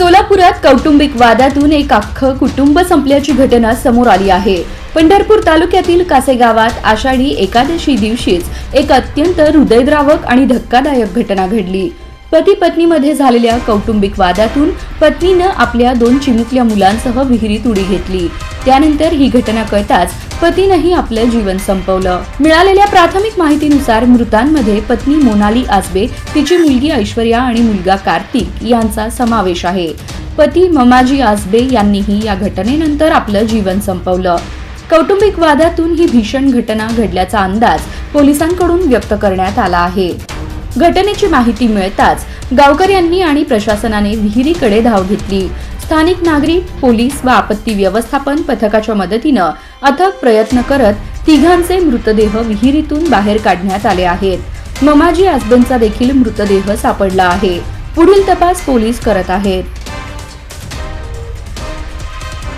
सोलापुरात कौटुंबिक वादातून एक अख्खं कुटुंब संपल्याची घटना समोर आली आहे. पंढरपूर तालुक्यातील कासे गावात आषाढी एकादशी दिवशीच एक अत्यंत हृदयद्रावक आणि धक्कादायक घटना घडली. पती पत्नीमध्ये झालेल्या कौटुंबिक वादातून पत्नीनं आपल्या दोन चिमुकल्या मुलांसह विहिरीत उडी घेतली. त्यानंतर ही घटना कळताच पतीनंही आपलं जीवन संपवलं. मिळालेल्या प्राथमिक माहितीनुसार मृतांमध्ये पत्नी मोनाली आजबे तिची मुलगी ऐश्वर्या आणि मुलगा कार्तिक यांचा समावेश आहे. पती ममाजी आजबे यांनीही या घटनेनंतर आपलं जीवन संपवलं. कौटुंबिक वादातून ही भीषण घटना घडल्याचा अंदाज पोलिसांकडून व्यक्त करण्यात आला आहे. घटनेची माहिती मिळताच गावकऱ्यांनी आणि प्रशासनाने विहिरीकडे धाव घेतली. स्थानिक नागरिक पोलीस व आपत्ती व्यवस्थापन पथकाच्या मदतीनं अथक प्रयत्न करत तिघांचे मृतदेह विहिरीतून बाहेर काढण्यात आले आहेत. ममाजी आसबेंचा देखील मृतदेह सापडला आहे. पुढील तपास पोलीस करत आहेत.